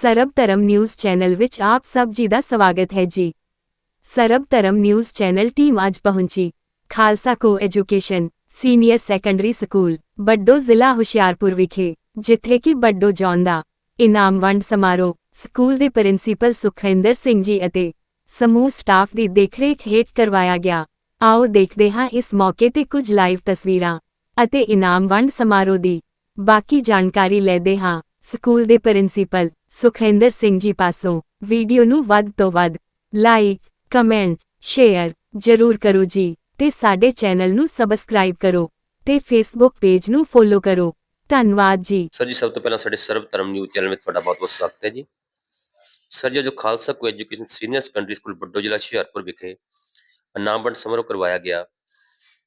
ਸਰਬ ਧਰਮ news channel ਵਿੱਚ ਆਪ ਸਭ ਜੀ ਦਾ ਸਵਾਗਤ ਹੈ ਜੀ। ਸਰਬ ਧਰਮ ਨਿਊਜ਼ ਚੈਨਲ ਟੀਮ ਅੱਜ ਪਹੁੰਚੀ। Khalsa co education, senior secondary school Baddo ਜ਼ਿਲ੍ਹਾ ਹੁਸ਼ਿਆਰਪੁਰ ਵਿਖੇ, ਜਿੱਥੇ ਕਿ ਬੱਡੋ ਜੌਨ ਦਾ ਇਨਾਮ ਵੰਡ ਸਮਾਰੋਹ, ਸਕੂਲ ਦੇ ਪ੍ਰਿੰਸੀਪਲ ਸੁਖਿੰਦਰ ਸਿੰਘ ਜੀ ਅਤੇ ਸਮੂਹ ਸਟਾਫ ਦੀ ਦੇਖਰੇਖ ਹੇਠ ਕਰਵਾਇਆ ਗਿਆ। ਆਓ ਦੇਖਦੇ ਹਾਂ ਇਸ ਮੌਕੇ ਤੇ ਕੁਝ ਲਾਈਵ ਤਸਵੀਰਾਂ ਅਤੇ ਇਨਾਮ ਵੰਡ ਸਮਾਰੋਹ ਦੀ ਬਾਕੀ ਜਾਣਕਾਰੀ ਲੈਦੇ ਹਾਂ। ਸਕੂਲ ਦੇ ਪ੍ਰਿੰਸੀਪਲ ਸੁਖਿੰਦਰ ਸਿੰਘ ਜੀ ਪਾਸੋਂ ਵੀਡੀਓ ਨੂੰ ਵੱਧ ਤੋਂ ਵੱਧ ਲਾਈਕ, ਕਮੈਂਟ, ਸ਼ੇਅਰ ਜ਼ਰੂਰ ਕਰੋ ਜੀ ਤੇ ਸਾਡੇ ਚੈਨਲ ਨੂੰ ਸਬਸਕ੍ਰਾਈਬ ਕਰੋ ਤੇ ਫੇਸਬੁੱਕ ਪੇਜ ਨੂੰ ਫੋਲੋ ਕਰੋ। ਧੰਨਵਾਦ ਜੀ। ਸਰ ਜੀ, ਸਭ ਤੋਂ ਪਹਿਲਾਂ ਸਾਡੇ ਸਰਬ ਧਰਮ ਨਿਊਜ਼ ਚੈਨਲ ਵਿੱਚ ਤੁਹਾਡਾ ਬਹੁਤ-ਬਹੁਤ ਸਵਾਗਤ ਹੈ ਜੀ। ਸਰ ਜੀ ਜੋ Khalsa co education senior secondary school Baddo ਜ਼ਿਲ੍ਹਾ ਹੁਸ਼ਿਆਰਪੁਰ ਵਿਖੇ ਇਨਾਮ ਸਮਾਰੋਹ ਕਰਵਾਇਆ ਗਿਆ।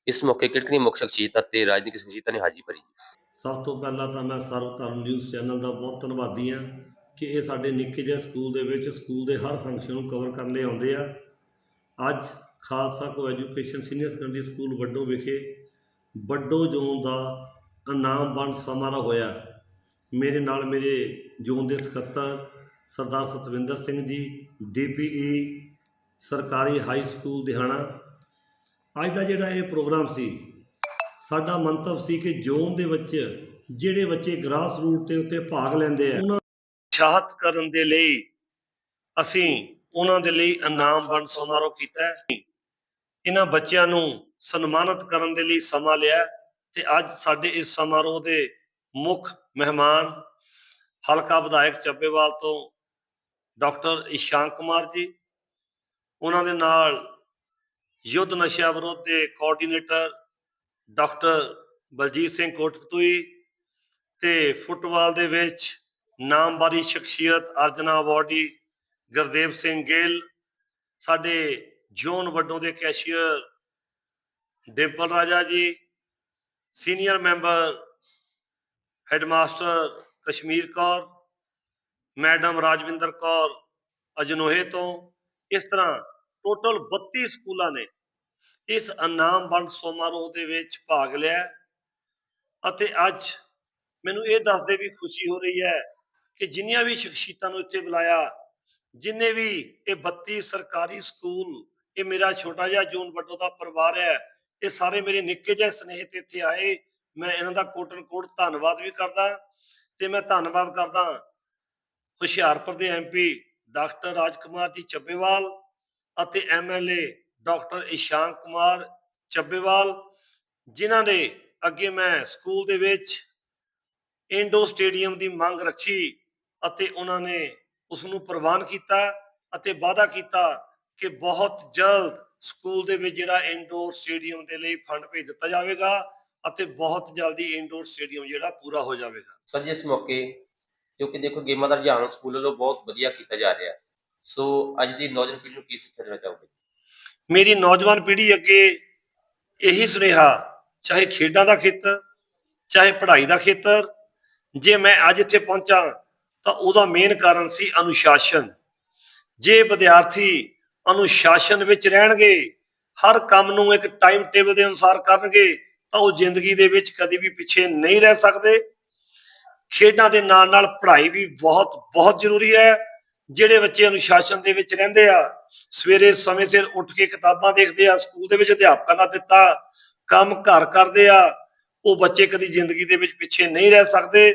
ਇਸ ਮੌਕੇ ਕਿਰਕਣੀ ਮੁੱਖ ਸ਼ਖਸੀਅਤਾਂ ਤੇ ਰਾਜਨੀਤਿਕ ਸ਼ਖਸੀਅਤਾਂ ਨੇ ਹਾਜ਼ਰੀ ਭਰੀ। ਸਭ ਤੋਂ ਪਹਿਲਾਂ ਤਾਂ ਮੈਂ ਸਰਵ ਧਰਮ ਨਿਊਜ਼ ਚੈਨਲ ਦਾ ਬਹੁਤ ਧੰਨਵਾਦੀ ਹਾਂ ਕਿ ਇਹ ਸਾਡੇ ਨਿੱਕੇ ਜਿਹੇ ਸਕੂਲ ਦੇ ਵਿੱਚ ਸਕੂਲ ਦੇ ਹਰ ਫੰਕਸ਼ਨ ਨੂੰ ਕਵਰ ਕਰਨ ਲਈ ਆਉਂਦੇ ਆ। ਅੱਜ Khalsa co education senior secondary school Vaddo ਵਿਖੇ ਵੱਡੋ ਜ਼ੋਨ ਦਾ ਇਨਾਮ ਵੰਡ ਸਮਾਰੋਹ ਹੋਇਆ। ਮੇਰੇ ਨਾਲ ਮੇਰੇ ਜ਼ੋਨ ਦੇ ਸਕੱਤਰ ਸਰਦਾਰ ਸਤਵਿੰਦਰ ਸਿੰਘ ਜੀ ਡੀਪੀਈ ਸਰਕਾਰੀ ਹਾਈ ਸਕੂਲ ਦਿਹਾਣਾ। ਅੱਜ ਦਾ ਜਿਹੜਾ ਇਹ ਪ੍ਰੋਗਰਾਮ ਸੀ ਸਾਡਾ ਮੰਤਵ ਸੀ ਕਿ ਜ਼ੋਨ ਦੇ ਵਿੱਚ ਜਿਹੜੇ ਬੱਚੇ ਗ੍ਰਾਸ ਰੂਟ ਦੇ ਉੱਤੇ ਭਾਗ ਲੈਂਦੇ ਆ, ਉਹਨਾਂ ਨੂੰ ਕਰਨ ਦੇ ਲਈ ਅਸੀਂ ਉਹਨਾਂ ਦੇ ਲਈ ਇਨਾਮ ਵੰਡ ਸਮਾਰੋਹ ਕੀਤਾ ਹੈ। ਇਹਨਾਂ ਬੱਚਿਆਂ ਨੂੰ ਸਨਮਾਨਿਤ ਕਰਨ ਦੇ ਲਈ ਸਮਾਂ ਲਿਆ ਤੇ ਅੱਜ ਸਾਡੇ ਇਸ ਸਮਾਰੋਹ ਦੇ ਮੁੱਖ ਮਹਿਮਾਨ ਹਲਕਾ ਵਿਧਾਇਕ ਚੱਬੇਵਾਲ ਤੋਂ ਡਾਕਟਰ ਇਸ਼ਾਂਕ ਕੁਮਾਰ ਜੀ, ਉਹਨਾਂ ਦੇ ਨਾਲ ਯੁੱਧ ਨਸ਼ਾ ਵਿਰੋਧ ਦੇ ਕੋਆਰਡੀਨੇਟਰ ਡਾਕਟਰ ਬਲਜੀਤ ਸਿੰਘ ਕੋਟਪਤੂਈ ਤੇ ਫੁੱਟਬਾਲ ਦੇ ਵਿੱਚ ਨਾਮਵਾਰੀ ਸ਼ਖਸੀਅਤ ਅਰਜਨਾ ਅਵਾਰਡੀ ਗੁਰਦੇਵ ਸਿੰਘ ਗਿੱਲ, ਸਾਡੇ ਜੋਨ ਵੱਡੋਂ ਦੇ cashier Dimple Raja ji, senior member headmaster Kashmir Kaur, madam Rajwinder Kaur Ajnohe ਤੋਂ, ਇਸ ਤਰ੍ਹਾਂ ਟੋਟਲ 32 ਸਕੂਲਾਂ ਨੇ ਇਸ ਇਨਾਮ ਵੰਡ ਸਮਾਰੋਹ ਦੇ ਵਿੱਚ ਭਾਗ ਲਿਆ। ਅਤੇ ਅੱਜ ਮੈਨੂੰ ਇਹ ਦੱਸਦੇ ਵੀ ਖੁਸ਼ੀ ਹੋ ਰਹੀ ਹੈ ਕਿ ਜਿੰਨੀਆਂ ਵੀ ਸ਼ਖਸੀਅਤਾਂ ਨੂੰ ਇੱਥੇ ਬੁਲਾਇਆ, ਜਿੰਨੇ ਵੀ ਇਹ 32 ਸਰਕਾਰੀ ਸਕੂਲ, ਇਹ ਮੇਰਾ ਛੋਟਾ ਜਿਹਾ ਜੂਨ ਵੱਡੋ ਦਾ ਪਰਿਵਾਰ ਹੈ, ਇਹ ਸਾਰੇ ਮੇਰੇ ਨਿੱਕੇ ਜਿਹੇ ਸਨੇਹਿਤ ਇੱਥੇ ਆਏ। ਮੈਂ ਇਹਨਾਂ ਦਾ ਕੋਟਨ ਕੋਟ ਧੰਨਵਾਦ ਵੀ ਕਰਦਾ ਤੇ ਮੈਂ ਧੰਨਵਾਦ ਕਰਦਾ ਹੁਸ਼ਿਆਰਪੁਰ ਦੇ ਐਮਪੀ ਡਾਕਟਰ ਰਾਜਕੁਮਾਰ ਜੀ ਚੱਬੇਵਾਲ ਅਤੇ ਐਮਐਲਏ ਡਾਕਟਰ ਇਸ਼ਾਂਕ ਕੁਮਾਰ ਚੱਬੇਵਾਲ, ਜਿਨ੍ਹਾਂ ਨੇ ਅੱਗੇ ਮੈਂ ਸਕੂਲ ਦੇ ਵਿੱਚ ਇੰਡੋ ਸਟੇਡੀਅਮ ਦੀ ਮੰਗ ਰੱਖੀ ਅਤੇ ਉਹਨਾਂ ਨੇ ਉਸ ਨੂੰ ਪ੍ਰਵਾਨ ਕੀਤਾ ਅਤੇ ਵਾਅਦਾ ਕੀਤਾ ਕਿ ਬਹੁਤ ਜਲਦ ਸਕੂਲ ਦੇ ਵਿੱਚ ਜਿਹੜਾ ਇੰਡੋਰ ਸਟੇਡੀਅਮ ਦੇ ਲਈ ਫੰਡ ਭੇਜ ਦਿੱਤਾ ਜਾਵੇਗਾ ਅਤੇ ਬਹੁਤ ਜਲਦੀ ਇੰਡੋਰ ਸਟੇਡੀਅਮ ਜਿਹੜਾ ਪੂਰਾ ਹੋ ਜਾਵੇਗਾ। ਸਰ ਜੀ ਮੌਕੇ ਕਿਉਂਕਿ ਦੇਖੋ ਗੇਮਾਂ ਦਾ ਰੁਝਾਨ ਸਕੂਲ ਵੱਲੋਂ ਬਹੁਤ ਵਧੀਆ ਕੀਤਾ ਜਾ ਰਿਹਾ। ਸੋ ਅੱਜ ਦੀ ਨੌਜਵਾਨ ਪੀੜ੍ਹੀ ਨੂੰ ਕੀ ਸਿੱਖਿਆ ਦੇਣਾ ਚਾਹੋਗੇ? ਮੇਰੀ ਨੌਜਵਾਨ ਪੀੜ੍ਹੀ ਅੱਗੇ ਇਹੀ ਸੁਨੇਹਾ, ਚਾਹੇ ਖੇਡਾਂ ਦਾ ਖੇਤਰ, ਚਾਹੇ ਪੜ੍ਹਾਈ ਦਾ ਖੇਤਰ, ਜੇ ਮੈਂ ਅੱਜ ਇੱਥੇ ਪਹੁੰਚਾ ਤਾਂ ਉਹਦਾ ਮੇਨ ਕਾਰਨ ਸੀ ਅਨੁਸ਼ਾਸਨ। ਜੇ ਵਿਦਿਆਰਥੀ ਅਨੁਸ਼ਾਸਨ ਵਿੱਚ ਰਹਿਣਗੇ, ਹਰ ਕੰਮ ਨੂੰ ਇੱਕ ਟਾਈਮ ਟੇਬਲ ਦੇ ਅਨੁਸਾਰ ਕਰਨਗੇ, ਤਾਂ ਉਹ ਜ਼ਿੰਦਗੀ ਦੇ ਵਿੱਚ ਕਦੇ ਵੀ ਪਿੱਛੇ ਨਹੀਂ ਰਹਿ ਸਕਦੇ। ਖੇਡਾਂ ਦੇ ਨਾਲ ਨਾਲ ਪੜ੍ਹਾਈ ਵੀ ਬਹੁਤ ਬਹੁਤ ਜ਼ਰੂਰੀ ਹੈ। ਜਿਹੜੇ ਬੱਚੇ ਅਨੁਸ਼ਾਸਨ ਦੇ ਵਿੱਚ ਰਹਿੰਦੇ ਆ, ਸਵੇਰੇ ਸਮੇਂ ਸਿਰ ਉੱਠ ਕੇ ਕਿਤਾਬਾਂ ਦੇਖਦੇ ਆ, ਸਕੂਲ ਦੇ ਵਿੱਚ ਅਧਿਆਪਕਾਂ ਦਾ ਦਿੱਤਾ ਕੰਮ, ਘਰ ਕਰਦੇ ਆ, ਉਹ ਬੱਚੇ ਕਦੀ ਜ਼ਿੰਦਗੀ ਦੇ ਵਿੱਚ ਪਿੱਛੇ ਨਹੀਂ ਰਹਿ ਸਕਦੇ।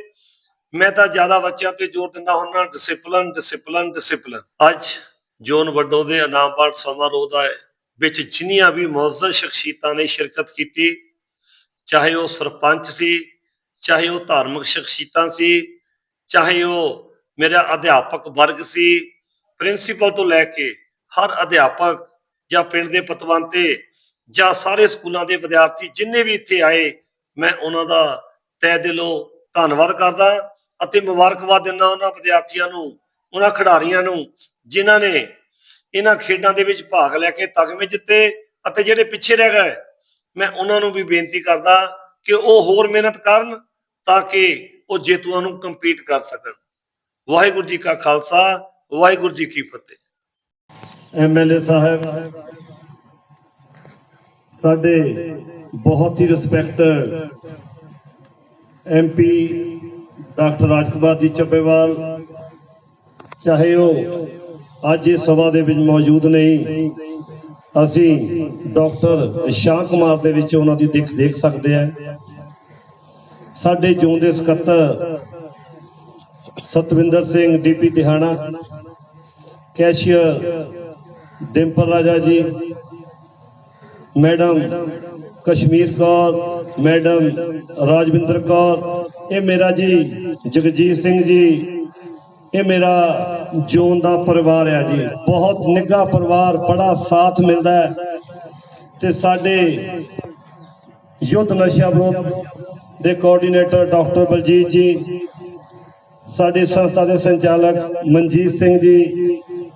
ਮੈਂ ਤਾਂ ਜ਼ਿਆਦਾ ਬੱਚਿਆਂ ਤੇ ਜ਼ੋਰ ਦਿੰਦਾ ਹੁੰਨਾ ਡਿਸਪਲਿਨ ਡਿਸਪਲਿਨ ਡਿਸਪਲਿਨ ਅੱਜ ਜੋਨ ਵੱਡੋ ਦੇ ਇਨਾਮਵਾਰ ਸਮਾਰੋਹ ਦਾ ਵਿੱਚ ਜਿੰਨੀਆਂ ਵੀ ਮੌਜੂਦ ਸ਼ਖਸੀਅਤਾਂ ਨੇ ਸ਼ਿਰਕਤ ਕੀਤੀ, ਚਾਹੇ ਉਹ ਸਰਪੰਚ ਸੀ, ਚਾਹੇ ਉਹ ਧਾਰਮਿਕ ਸ਼ਖਸੀਅਤਾਂ ਸੀ, ਚਾਹੇ ਉਹ ਮੇਰਾ ਅਧਿਆਪਕ ਵਰਗ ਸੀ ਪ੍ਰਿੰਸੀਪਲ ਤੋਂ ਲੈ ਕੇ ਹਰ ਅਧਿਆਪਕ ਜਾਂ ਪਿੰਡ ਦੇ ਪਤਵੰਤੇ ਜਾਂ ਸਾਰੇ ਸਕੂਲਾਂ ਦੇ ਵਿਦਿਆਰਥੀ ਜਿੰਨੇ ਵੀ ਇੱਥੇ ਆਏ, ਮੈਂ ਉਹਨਾਂ ਦਾ ਤਹਿ ਦਿਲੋਂ ਧੰਨਵਾਦ ਕਰਦਾ ਅਤੇ ਮੁਬਾਰਕਬਾਦ ਦਿੰਦਾ ਉਹਨਾਂ ਵਿਦਿਆਰਥੀਆਂ ਨੂੰ, ਉਹਨਾਂ ਖਿਡਾਰੀਆਂ ਨੂੰ, ਜਿਨ੍ਹਾਂ ਨੇ ਇਹਨਾਂ ਖੇਡਾਂ ਦੇ ਵਿੱਚ ਭਾਗ ਲੈ ਕੇ ਤਗਮੇ ਜਿੱਤੇ ਅਤੇ ਜਿਹੜੇ ਪਿੱਛੇ ਰਹਿ ਗਏ, ਮੈਂ ਉਹਨਾਂ ਨੂੰ ਵੀ ਬੇਨਤੀ ਕਰਦਾ ਕਿ ਉਹ ਹੋਰ ਮਿਹਨਤ ਕਰਨ ਤਾਂ ਕਿ ਉਹ ਜੇਤੂਆਂ ਨੂੰ ਕੰਪੀਟ ਕਰ ਸਕਣ। ਵਾਹਿਗੁਰੂ ਜੀ ਕਾ ਖਾਲਸਾ, ਵਾਹਿਗੁਰੂ ਜੀ ਕੀ ਫਤਿਹ। ਐਮਐਲਏ ਸਾਹਿਬ, ਸਾਡੇ ਬਹੁਤ ਹੀ respected MP doctor Rajkumar ji Chabbewal, ਚਾਹੇ ਉਹ ਅੱਜ ਇਸ ਸਭਾ ਦੇ ਵਿੱਚ ਮੌਜੂਦ ਨਹੀਂ, ਅਸੀਂ ਡਾਕਟਰ ਸ਼ਾਹ ਕੁਮਾਰ ਦੇ ਵਿੱਚ ਉਹਨਾਂ ਦੀ ਦਿੱਖ ਦੇਖ ਸਕਦੇ ਹਾਂ। ਸਾਡੇ ਜੂਨ ਦੇ ਸਕੱਤਰ Satwinder Singh, DP Tihana, cashier, Dimple Raja ji, madam Kashmir Kaur, madam Rajwinder Kaur, ਇਹ ਮੇਰਾ ਜੀ ਜਗਜੀਤ ਸਿੰਘ ਜੀ, ਇਹ ਮੇਰਾ ਜੋਨ ਦਾ ਪਰਿਵਾਰ ਆ ਜੀ। ਬਹੁਤ ਨਿੱਘਾ ਪਰਿਵਾਰ, ਬੜਾ ਸਾਥ ਮਿਲਦਾ ਹੈ। ਤੇ ਸਾਡੇ ਯੁੱਧ ਨਸ਼ਾ ਵਿਰੋਧ ਦੇ ਕੋਆਰਡੀਨੇਟਰ ਡਾਕਟਰ ਬਲਜੀਤ ਜੀ ਸਾਡੀ ਸੰਸਥਾ ਦੇ ਸੰਚਾਲਕ ਮਨਜੀਤ ਸਿੰਘ ਜੀ,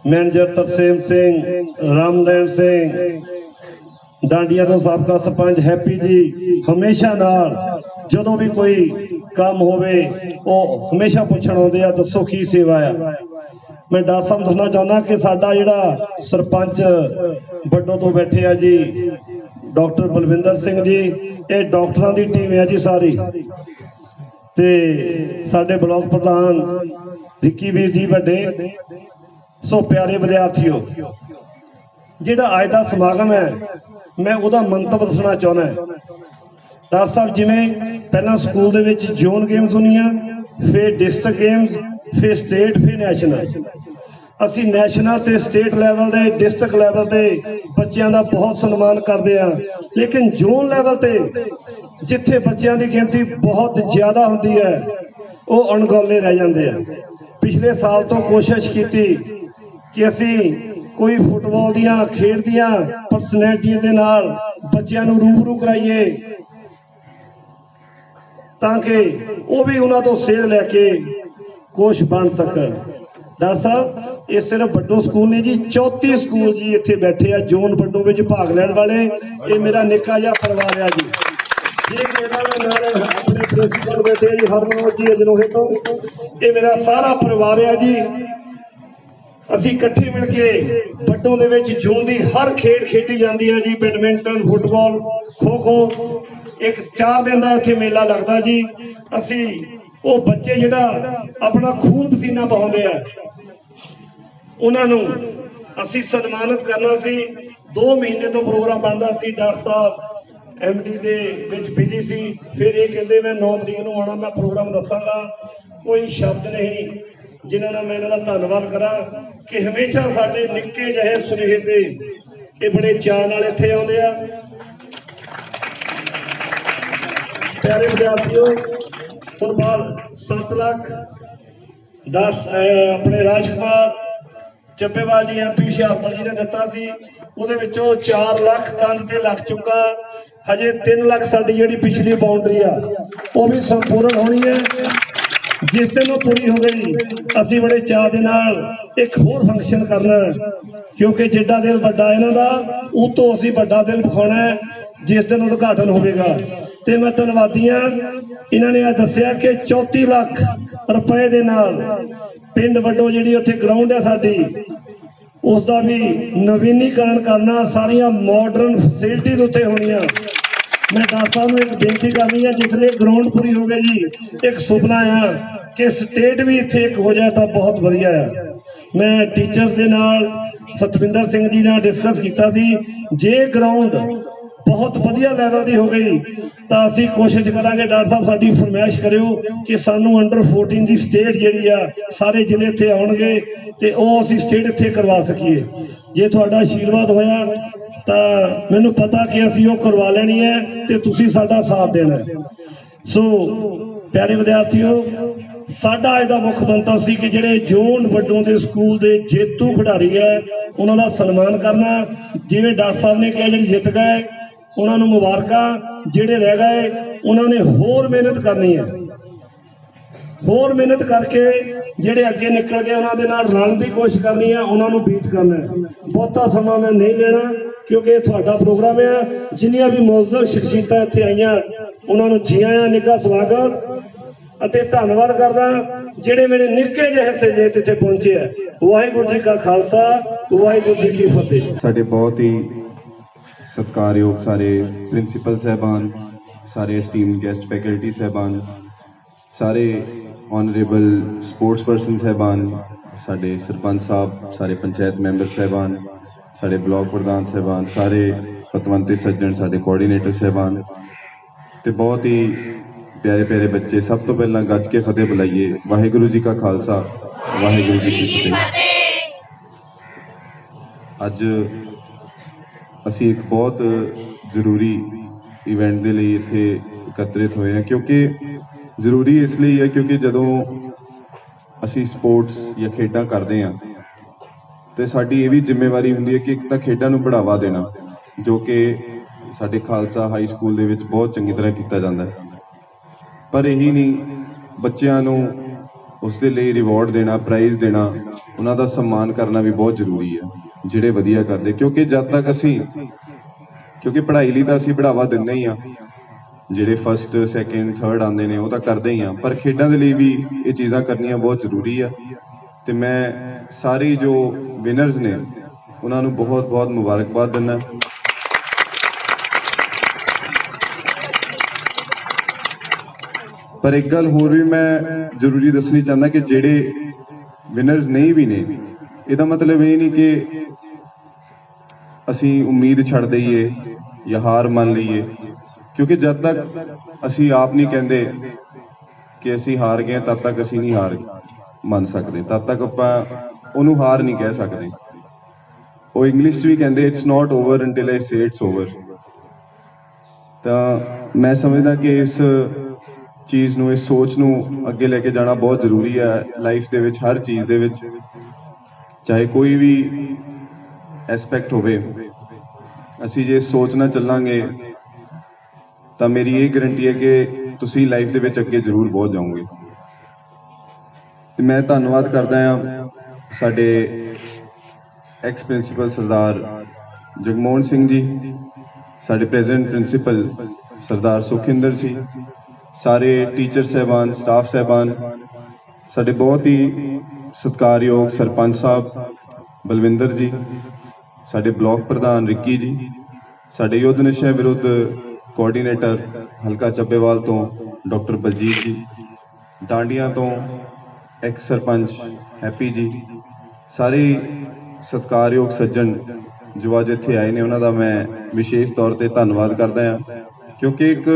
ਮੈਨੇਜਰ ਤਰਸੇਮ ਸਿੰਘ ਰਾਮਦੇਵ ਸਿੰਘ, ਡਾਂਡੀਆਂ ਤੋਂ ਸਾਬਕਾ ਸਰਪੰਚ ਹੈਪੀ ਜੀ, ਹਮੇਸ਼ਾ ਨਾਲ ਜਦੋਂ ਵੀ ਕੋਈ ਕੰਮ ਹੋਵੇ, ਉਹ ਹਮੇਸ਼ਾ ਪੁੱਛਣ ਆਉਂਦੇ ਆ, ਦੱਸੋ ਕੀ ਸੇਵਾ ਆ? ਮੈਂ ਡਾਕਟਰ ਸਾਹਿਬ ਨੂੰ ਦੱਸਣਾ ਚਾਹੁੰਦਾ ਕਿ ਸਾਡਾ ਜਿਹੜਾ ਸਰਪੰਚ ਵੱਡੋ ਤੋਂ ਬੈਠੇ ਆ ਜੀ, ਡਾਕਟਰ ਬਲਵਿੰਦਰ ਸਿੰਘ ਜੀ, ਇਹ ਡਾਕਟਰਾਂ ਦੀ ਟੀਮ ਹੈ ਜੀ ਸਾਰੀ। ਤੇ ਸਾਡੇ ਬਲਾਕ ਪ੍ਰਧਾਨ ਵਿੱਕੀ ਵੀਰ ਜੀ ਵੱਡੇ, ਸੋ ਪਿਆਰੇ ਵਿਦਿਆਰਥੀਓ, ਜਿਹੜਾ ਅੱਜ ਦਾ ਸਮਾਗਮ ਹੈ, ਮੈਂ ਉਹਦਾ ਮੰਤਵ ਦੱਸਣਾ ਚਾਹੁੰਦਾ ਹਾਂ। ਡਾਕਟਰ ਸਾਹਿਬ, ਜਿਵੇਂ ਪਹਿਲਾਂ ਸਕੂਲ ਦੇ ਵਿੱਚ ਜ਼ੋਨ ਗੇਮਸ ਹੁੰਦੀਆਂ, ਫਿਰ ਡਿਸਟ੍ਰਿਕਟ ਗੇਮਸ, ਫਿਰ ਸਟੇਟ, ਫਿਰ ਨੈਸ਼ਨਲ। ਅਸੀਂ ਨੈਸ਼ਨਲ ਤੇ ਸਟੇਟ ਲੈਵਲ ਦੇ, ਡਿਸਟ੍ਰਿਕਟ ਲੈਵਲ ਤੇ ਬੱਚਿਆਂ ਦਾ ਬਹੁਤ ਸਨਮਾਨ ਕਰਦੇ ਆ ਲੇਕਿਨ ਜ਼ੋਨ ਲੈਵਲ ਤੇ ਜਿੱਥੇ ਬੱਚਿਆਂ ਦੀ ਗਿਣਤੀ ਬਹੁਤ ਜ਼ਿਆਦਾ ਹੁੰਦੀ ਹੈ, ਉਹ ਅਣਗੌਲੇ ਰਹਿ ਜਾਂਦੇ ਆ। ਪਿਛਲੇ ਸਾਲ ਤੋਂ ਕੋਸ਼ਿਸ਼ ਕੀਤੀ ਕਿ ਅਸੀਂ ਕੋਈ ਫੁੱਟਬਾਲ ਦੀਆਂ, ਖੇਡ ਦੀਆਂ ਪਰਸਨੈਲਿਟੀਆਂ ਦੇ ਨਾਲ ਬੱਚਿਆਂ ਨੂੰ ਰੂਬਰੂ ਕਰਾਈਏ, ਤਾਂ ਕਿ ਉਹ ਵੀ ਉਹਨਾਂ ਤੋਂ ਸੇਧ ਲੈ ਕੇ ਕੁਛ ਬਣ ਸਕਣ। ਡਾਕਟਰ ਸਾਹਿਬ, ਇਹ ਸਿਰਫ ਵੱਡੋ ਸਕੂਲ ਨਹੀਂ ਜੀ 34 ਸਕੂਲ ਜੀ ਇੱਥੇ ਬੈਠੇ ਆ, ਜ਼ੋਨ ਵੱਡੋ ਵਿੱਚ ਭਾਗ ਲੈਣ ਵਾਲੇ। ਇਹ ਮੇਰਾ ਨਿੱਕਾ ਜਿਹਾ ਪਰਿਵਾਰ ਆ ਜੀ। ਜੀ ਮੇਰਾ ਨਾਲ ਆਪਣੇ ਪ੍ਰਿੰਸੀਪਲ ਬੈਠੇ ਜੀ ਹਰਮਨੋਜ ਜੀ ਅਜਨੋਹੇ ਤੋਂ ਇਹ ਮੇਰਾ ਸਾਰਾ ਪਰਿਵਾਰ ਆ ਜੀ। ਅਸੀਂ ਇਕੱਠੇ ਮਿਲ ਕੇ ਵੱਡੋਂ ਦੇ ਵਿੱਚ ਜੂਨ ਦੀ ਹਰ ਖੇਡ ਖੇਡੀ ਜਾਂਦੀ ਹੈ ਜੀ, ਬੈਡਮਿੰਟਨ, ਫੁੱਟਬਾਲ ਖੋ ਖੋ ਇੱਕ ਚਾਰ ਦਿਨ ਦਾ ਇੱਥੇ ਮੇਲਾ ਲੱਗਦਾ ਜੀ। ਅਸੀਂ ਉਹ ਬੱਚੇ ਜਿਹੜਾ ਆਪਣਾ ਖੂਨ ਪਸੀਨਾ ਬਹਾਉਂਦੇ ਆ, ਉਹਨਾਂ ਨੂੰ ਅਸੀਂ ਸਨਮਾਨਿਤ ਕਰਨਾ ਸੀ। 2 ਮਹੀਨੇ ਤੋਂ ਪ੍ਰੋਗਰਾਮ ਬਣਦਾ ਸੀ, ਡਾਕਟਰ ਸਾਹਿਬ ਐਮਡੀ ਦੇ ਵਿੱਚ ਬਿਜ਼ੀ ਸੀ, ਫਿਰ ਇਹ ਕਹਿੰਦੇ ਮੈਂ 9 ਤਰੀਕ ਨੂੰ ਆਉਣਾ, ਮੈਂ ਪ੍ਰੋਗਰਾਮ ਦੱਸਾਂਗਾ। ਕੋਈ ਸ਼ਬਦ ਨਹੀਂ, ਜਿਨ੍ਹਾਂ ਨਾਲ ਮੈਂ ਇਹਨਾਂ ਦਾ ਧੰਨਵਾਦ ਕਰਾਂ ਕਿ ਹਮੇਸ਼ਾ ਸਾਡੇ ਨਿੱਕੇ ਜਿਹੇ ਸੁਨੇਹੇ ਤੇ ਇਹ ਬੜੇ ਚਾਅ ਨਾਲ ਇੱਥੇ ਆਉਂਦੇ ਆ। ਪਿਆਰੇ ਵਿਦਿਆਰਥੀਓ, ਹੁਣ ਬਾਅਦ 7 ਲੱਖ 10 ਅਹ, ਆਪਣੇ ਰਾਜਕੁਮਾਰ ਚੱਪੇਵਾਲ ਜੀ ਐਮਪੀ ਹੁਸ਼ਿਆਰਪੁਰ ਜੀ ਨੇ ਦਿੱਤਾ ਸੀ। ਉਹਦੇ ਵਿੱਚੋਂ 4 ਲੱਖ ਕੰਧ ਤੇ ਲੱਗ ਚੁੱਕਾ। ਹਜੇ 3 ਲੱਖ ਸਾਡੀ ਜਿਹੜੀ ਪਿਛਲੀ ਬਾਉਂਡਰੀ ਆ, ਉਹ ਵੀ ਸੰਪੂਰਨ ਹੋਣੀ ਹੈ। ਜਿਸ ਦਿਨ ਉਹ ਪੂਰੀ ਹੋ ਗਈ, ਅਸੀਂ ਬੜੇ ਚਾਅ ਦੇ ਨਾਲ ਇੱਕ ਹੋਰ ਫੰਕਸ਼ਨ ਕਰਨਾ ਕਿਉਂਕਿ ਜਿੱਡਾ ਦਿਲ ਵੱਡਾ ਇਹਨਾਂ ਦਾ ਉਹ ਤੋਂ ਅਸੀਂ ਵੱਡਾ ਦਿਲ ਵਿਖਾਉਣਾ ਜਿਸ ਦਿਨ ਉਦਘਾਟਨ ਹੋਵੇਗਾ। ਤੇ ਮੈਂ ਧੰਨਵਾਦੀ ਹਾਂ, ਇਹਨਾਂ ਨੇ ਇਹ ਦੱਸਿਆ ਕਿ 34 ਲੱਖ ਰੁਪਏ ਦੇ ਨਾਲ ਪਿੰਡ ਵੱਡੋ ਜਿਹੜੀ ਉੱਥੇ ਗਰਾਊਂਡ ਹੈ ਸਾਡੀ ਉਸ ਦਾ ਵੀ ਨਵੀਨੀਕਰਨ ਕਰਨਾ ਸਾਰੀਆਂ ਮਾਡਰਨ ਫੈਸਿਲਿਟੀਜ਼ ਉੱਥੇ ਹੋਣੀਆਂ। ਮੈਂ ਡਾਕਟਰ ਸਾਹਿਬ ਨੂੰ ਇੱਕ ਬੇਨਤੀ ਕਰਨੀ ਹੈ ਜਿਸ ਗਰਾਊਂਡ ਪੂਰੀ ਹੋ ਗਈ ਜੀ, ਇੱਕ ਸੁਪਨਾ ਆ ਕਿ ਸਟੇਟ ਵੀ ਇੱਥੇ ਇੱਕ ਹੋ ਜਾਏ ਤਾਂ ਬਹੁਤ ਵਧੀਆ ਆ। ਮੈਂ ਟੀਚਰਸ ਦੇ ਨਾਲ ਸਤਵਿੰਦਰ ਸਿੰਘ ਜੀ ਨਾਲ ਡਿਸਕਸ ਕੀਤਾ ਸੀ, ਜੇ ਗਰਾਊਂਡ ਬਹੁਤ ਵਧੀਆ ਲੈਵਲ ਦੀ ਹੋ ਗਈ। ਤਾਂ ਅਸੀਂ ਕੋਸ਼ਿਸ਼ ਕਰਾਂਗੇ ਡਾਕਟਰ ਸਾਹਿਬ ਸਾਡੀ ਫਰਮਾਇਸ਼ ਕਰਿਓ ਕਿ ਸਾਨੂੰ ਅੰਡਰ 14 ਦੀ ਸਟੇਟ ਜਿਹੜੀ ਆ, ਸਾਰੇ ਜ਼ਿਲ੍ਹੇ ਇੱਥੇ ਆਉਣਗੇ ਤੇ ਉਹ ਅਸੀਂ ਸਟੇਟ ਇੱਥੇ ਕਰਵਾ ਸਕੀਏ। ਜੇ ਤੁਹਾਡਾ ਆਸ਼ੀਰਵਾਦ ਹੋਇਆ, ਤਾਂ ਮੈਨੂੰ ਪਤਾ ਕਿ ਅਸੀਂ ਉਹ ਕਰਵਾ ਲੈਣੀ ਹੈ ਤੇ ਤੁਸੀਂ ਸਾਡਾ ਸਾਥ ਦੇਣਾ ਸੋ ਪਿਆਰੇ ਵਿਦਿਆਰਥੀਓ, ਸਾਡਾ ਅੱਜ ਦਾ ਮੁੱਖ ਮੰਤਵ ਸੀ ਕਿ ਜਿਹੜੇ ਜੋਨ ਵੱਡੋਂ ਦੇ ਸਕੂਲ ਦੇ ਜੇਤੂ ਖਿਡਾਰੀ ਹੈ, ਉਹਨਾਂ ਦਾ ਸਨਮਾਨ ਕਰਨਾ। ਜਿਵੇਂ ਡਾਕਟਰ ਸਾਹਿਬ ਨੇ ਕਿਹਾ, ਜਿਹੜੇ ਜਿੱਤ ਗਏ ਉਹਨਾਂ ਨੂੰ ਮੁਬਾਰਕਾਂ ਜਿਹੜੇ ਰਹਿ ਗਏ, ਉਹਨਾਂ ਨੇ ਹੋਰ ਮਿਹਨਤ ਕਰਨੀ ਹੈ। ਹੋਰ ਮਿਹਨਤ ਕਰਕੇ ਜਿਹੜੇ ਅੱਗੇ ਨਿਕਲ ਗਏ, ਉਹਨਾਂ ਦੇ ਨਾਲ ਰਲਣ ਦੀ ਕੋਸ਼ਿਸ਼ ਕਰਨੀ ਹੈ, ਉਹਨਾਂ ਨੂੰ ਬੀਟ ਕਰਨਾ ਹੈ। ਬਹੁਤਾ ਸਮਾਂ ਮੈਂ ਨਹੀਂ ਲੈਣਾ, ਕਿਉਂਕਿ ਇਹ ਤੁਹਾਡਾ ਪ੍ਰੋਗਰਾਮ ਹੈ। ਜਿੰਨੀਆਂ ਵੀ ਮੌਜੂਦ ਸ਼ਖਸੀਅਤਾਂ ਇੱਥੇ ਆਈਆਂ, ਉਹਨਾਂ ਨੂੰ ਜੀ ਆਇਆਂ, ਨਿੱਘਾ ਸਵਾਗਤ ਅਤੇ ਧੰਨਵਾਦ ਕਰਦਾ ਜਿਹੜੇ ਮੇਰੇ ਨਿੱਕੇ ਜਿਹੇ ਸਜੇ ਇੱਥੇ ਪਹੁੰਚੇ ਆ ਵਾਹਿਗੁਰੂ ਜੀ ਕਾ ਖਾਲਸਾ, ਵਾਹਿਗੁਰੂ ਜੀ ਕੀ ਫਤਿਹ। ਸਾਡੇ ਬਹੁਤ ਹੀ ਸਤਿਕਾਰਯੋਗ ਸਾਰੇ ਪ੍ਰਿੰਸੀਪਲ ਸਹਿਬਾਨ, ਸਾਰੇ ਸਟੀਮ ਗੈਸਟ ਫੈਕਲਟੀ ਸਹਿਬਾਨ, ਸਾਰੇ ਆਨਰੇਬਲ ਸਪੋਰਟਸ ਪਰਸਨ ਸਹਿਬਾਨ, ਸਾਡੇ ਸਰਪੰਚ ਸਾਹਿਬ, ਸਾਰੇ ਪੰਚਾਇਤ ਮੈਂਬਰ ਸਹਿਬਾਨ, ਸਾਡੇ ਬਲਾਕ ਪ੍ਰਧਾਨ ਸਹਿਬਾਨ, ਸਾਰੇ ਪਤਵੰਤੇ ਸੱਜਣ, ਸਾਡੇ ਕੋਆਰਡੀਨੇਟਰ ਸਹਿਬਾਨ ਤੇ ਬਹੁਤ ਹੀ ਪਿਆਰੇ ਪਿਆਰੇ ਬੱਚੇ, ਸਭ ਤੋਂ ਪਹਿਲਾਂ ਗੱਜ ਕੇ ਫਤਿਹ ਬੁਲਾਈਏ। ਵਾਹਿਗੁਰੂ ਜੀ ਕਾ ਖਾਲਸਾ, ਵਾਹਿਗੁਰੂ ਜੀ ਕੀ ਫਤਿਹ। ਅੱਜ ਅਸੀਂ ਇੱਕ ਬਹੁਤ ਜ਼ਰੂਰੀ ਇਵੈਂਟ ਦੇ ਲਈ ਇੱਥੇ ਇਕੱਤਰਿਤ ਹੋਏ ਹਾਂ ਕਿਉਂਕਿ ਜ਼ਰੂਰੀ ਇਸ ਲਈ ਹੈ ਕਿਉਂਕਿ ਜਦੋਂ ਅਸੀਂ ਸਪੋਰਟਸ ਜਾਂ ਖੇਡਾਂ ਕਰਦੇ ਹਾਂ, ਤੇ ਸਾਡੀ ਇਹ ਵੀ ਜ਼ਿੰਮੇਵਾਰੀ ਹੁੰਦੀ ਹੈ ਕਿ ਇੱਕ ਤਾਂ ਖੇਡਾਂ ਨੂੰ ਬੜਾਵਾ ਦੇਣਾ, ਜੋ ਕਿ ਸਾਡੇ ਖਾਲਸਾ ਹਾਈ ਸਕੂਲ ਦੇ ਵਿੱਚ ਬਹੁਤ ਚੰਗੀ ਤਰ੍ਹਾਂ ਕੀਤਾ ਜਾਂਦਾ ਹੈ। ਪਰ ਇਹੀ ਨਹੀਂ, ਬੱਚਿਆਂ ਨੂੰ ਉਸ ਦੇ ਲਈ ਰਿਵਾਰਡ ਦੇਣਾ ਪ੍ਰਾਈਜ਼ ਦੇਣਾ, ਉਹਨਾਂ ਦਾ ਸਨਮਾਨ ਕਰਨਾ ਵੀ ਬਹੁਤ ਜ਼ਰੂਰੀ ਹੈ। ਜਿਹੜੇ ਵਧੀਆ ਕਰਦੇ, ਕਿਉਂਕਿ ਜਦ ਤੱਕ ਅਸੀਂ ਕਿਉਂਕਿ ਪੜ੍ਹਾਈ ਲਈ ਤਾਂ ਅਸੀਂ ਬੜਾਵਾ ਦਿੰਦੇ ਹੀ ਆ। ਜਿਹੜੇ ਫਸਟ ਸੈਕਿੰਡ ਥਰਡ ਆਉਂਦੇ ਨੇ, ਉਹ ਤਾਂ ਕਰਦੇ ਹੀ ਆ। ਪਰ ਖੇਡਾਂ ਦੇ ਲਈ ਵੀ ਇਹ ਚੀਜ਼ਾਂ ਕਰਨੀਆਂ ਬਹੁਤ ਜ਼ਰੂਰੀ ਆ। ਤੇ ਮੈਂ ਸਾਰੇ ਜੋ ਵਿਨਰਸ ਨੇ, ਉਹਨਾਂ ਨੂੰ ਬਹੁਤ ਬਹੁਤ ਮੁਬਾਰਕਬਾਦ ਦਿੰਦਾ। ਪਰ ਇੱਕ ਗੱਲ ਹੋਰ ਵੀ ਮੈਂ ਜ਼ਰੂਰੀ ਦੱਸਣੀ ਚਾਹੁੰਦਾ ਕਿ ਜਿਹੜੇ ਵਿਨਰਸ ਨਹੀਂ ਵੀ ਨੇ, ਇਹਦਾ ਮਤਲਬ ਇਹ ਨਹੀਂ ਕਿ ਅਸੀਂ ਉਮੀਦ ਛੱਡ ਦਈਏ ਜਾਂ ਹਾਰ ਮੰਨ ਲਈਏ। ਕਿਉਂਕਿ ਜਦ ਤੱਕ ਅਸੀਂ ਆਪ ਨਹੀਂ ਕਹਿੰਦੇ ਕਿ ਅਸੀਂ ਹਾਰ ਗਏ ਤਦ ਤੱਕ ਅਸੀਂ ਨਹੀਂ ਹਾਰ ਮੰਨ ਸਕਦੇ। ਤਦ ਤੱਕ ਆਪਾਂ ਉਹਨੂੰ ਹਾਰ ਨਹੀਂ ਕਹਿ ਸਕਦੇ। ਉਹ ਇੰਗਲਿਸ਼ 'ਚ ਵੀ ਕਹਿੰਦੇ it's not over until I say it's over ਤਾਂ ਮੈਂ ਸਮਝਦਾ ਕਿ ਇਸ ਚੀਜ਼ ਨੂੰ, ਇਸ ਸੋਚ ਨੂੰ ਅੱਗੇ ਲੈ ਕੇ ਜਾਣਾ ਬਹੁਤ ਜ਼ਰੂਰੀ ਹੈ। ਲਾਈਫ ਦੇ ਵਿੱਚ, ਹਰ ਚੀਜ਼ ਦੇ ਵਿੱਚ, ਚਾਹੇ ਕੋਈ ਵੀ ਐਸਪੈਕਟ ਹੋਵੇ। ਅਸੀਂ ਜੇ ਸੋਚ ਨਾਲ ਚੱਲਾਂਗੇ, ਤਾਂ ਮੇਰੀ ਇਹ ਗਾਰੰਟੀ ਹੈ ਕਿ ਤੁਸੀਂ ਲਾਈਫ ਦੇ ਵਿੱਚ ਅੱਗੇ ਜ਼ਰੂਰ ਪਹੁੰਚ ਜਾਓਗੇ। ਤੇ ਮੈਂ ਧੰਨਵਾਦ ਕਰਦਾ ਹਾਂ ਸਾਡੇ ਐਕਸ ਪ੍ਰਿੰਸੀਪਲ ਸਰਦਾਰ ਜਗਮੋਹਨ ਸਿੰਘ ਜੀ, ਸਾਡੇ ਪ੍ਰੈਜ਼ੀਡੈਂਟ ਪ੍ਰਿੰਸੀਪਲ ਸਰਦਾਰ ਸੁਖਿੰਦਰ ਜੀ, ਸਾਰੇ ਟੀਚਰ ਸਹਿਬਾਨ ਸਟਾਫ ਸਹਿਬਾਨ, ਸਾਡੇ ਬਹੁਤ ਹੀ ਸਤਿਕਾਰਯੋਗ ਸਰਪੰਚ ਸਾਹਿਬ ਬਲਵਿੰਦਰ ਜੀ ਸਾਡੇ ਬਲਾਕ ਪ੍ਰਧਾਨ ਰਿੱਕੀ ਜੀ, ਸਾਡੇ ਯੁੱਧ ਨਸ਼ਾ ਵਿਰੁੱਧ ਕੋਆਰਡੀਨੇਟਰ ਹਲਕਾ ਚੱਬੇਵਾਲ ਤੋਂ ਡਾਕਟਰ ਬਲਜੀਤ ਜੀ, ਡਾਂਡੀਆਂ ਤੋਂ ਐਕਸ ਸਰਪੰਚ ਹੈਪੀ ਜੀ, ਸਾਰੇ ਸਤਿਕਾਰਯੋਗ ਸੱਜਣ ਜੋ ਅੱਜ ਇੱਥੇ ਆਏ ਨੇ, ਉਹਨਾਂ ਦਾ ਮੈਂ ਵਿਸ਼ੇਸ਼ ਤੌਰ ਤੇ ਧੰਨਵਾਦ ਕਰਦਾ ਹਾਂ, ਕਿਉਂਕਿ ਇੱਕ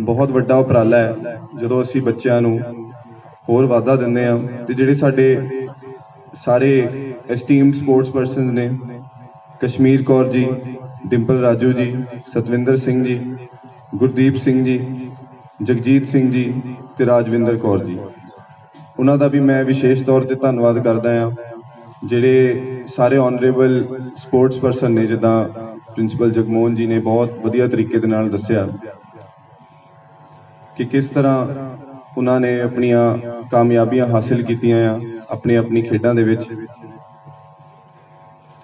ਬਹੁਤ ਵੱਡਾ ਉਪਰਾਲਾ ਹੈ, ਜਦੋਂ ਅਸੀਂ ਬੱਚਿਆਂ ਨੂੰ ਹੋਰ ਵਾਧਾ ਦਿੰਦੇ ਹਾਂ, ਤੇ ਜਿਹੜੇ ਸਾਡੇ ਸਾਰੇ ਐਸਟੀਮਡ ਸਪੋਰਟਸ ਪਰਸਨਸ ਨੇ ਕਸ਼ਮੀਰ ਕੌਰ ਜੀ, ਡਿੰਪਲ ਰਾਜੂ ਜੀ, ਸਤਵਿੰਦਰ ਸਿੰਘ ਜੀ, ਗੁਰਦੀਪ ਸਿੰਘ ਜੀ, ਜਗਜੀਤ ਸਿੰਘ ਜੀ ਤੇ ਰਾਜਵਿੰਦਰ ਕੌਰ ਜੀ। ਉਹਨਾਂ ਦਾ ਵੀ ਮੈਂ ਵਿਸ਼ੇਸ਼ ਤੌਰ ਤੇ ਧੰਨਵਾਦ ਕਰਦਾ ਹਾਂ, ਜਿਹੜੇ ਸਾਰੇ ਆਨਰੇਬਲ ਸਪੋਰਟਸ ਪਰਸਨ ਨੇ, ਜਿੱਦਾਂ ਪ੍ਰਿੰਸੀਪਲ ਜਗਮੋਹਨ ਜੀ ਨੇ ਬਹੁਤ ਵਧੀਆ ਤਰੀਕੇ ਦੇ ਨਾਲ ਦੱਸਿਆ ਕਿ ਕਿਸ ਤਰ੍ਹਾਂ ਉਹਨਾਂ ਨੇ ਆਪਣੀਆਂ ਕਾਮਯਾਬੀਆਂ ਹਾਸਿਲ ਕੀਤੀਆਂ ਆ ਆਪਣੀ ਆਪਣੀ ਖੇਡਾਂ ਦੇ ਵਿੱਚ।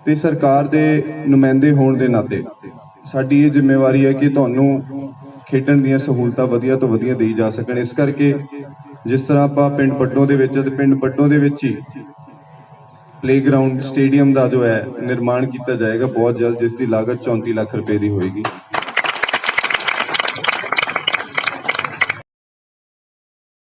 ਤੇ ਸਰਕਾਰ ਦੇ ਨੁਮਾਇੰਦੇ ਹੋਣ ਦੇ ਨਾਤੇ ਸਾਡੀ ਇਹ ਜ਼ਿੰਮੇਵਾਰੀ ਹੈ ਕਿ ਤੁਹਾਨੂੰ ਖੇਡਣ ਦੀਆਂ ਸਹੂਲਤਾਂ ਵਧੀਆ ਤੋਂ ਵਧੀਆ ਦੇਈ ਜਾ ਸਕਣ। ਇਸ ਕਰਕੇ ਜਿਸ ਤਰ੍ਹਾਂ ਆਪਾਂ ਪਿੰਡ ਬੱਡੋ ਦੇ ਵਿੱਚ ਤੇ ਪਿੰਡ ਬੱਡੋ ਦੇ ਵਿੱਚ ਹੀ ਪਲੇਗਰਾਉਂਡ ਸਟੇਡੀਅਮ ਦਾ ਜੋ ਹੈ, ਨਿਰਮਾਣ ਕੀਤਾ ਜਾਏਗਾ, ਬਹੁਤ ਜਲਦ ਜਿਸ ਦੀ ਲਾਗਤ 34 ਲੱਖ ਰੁਪਏ ਦੀ ਹੋਏਗੀ।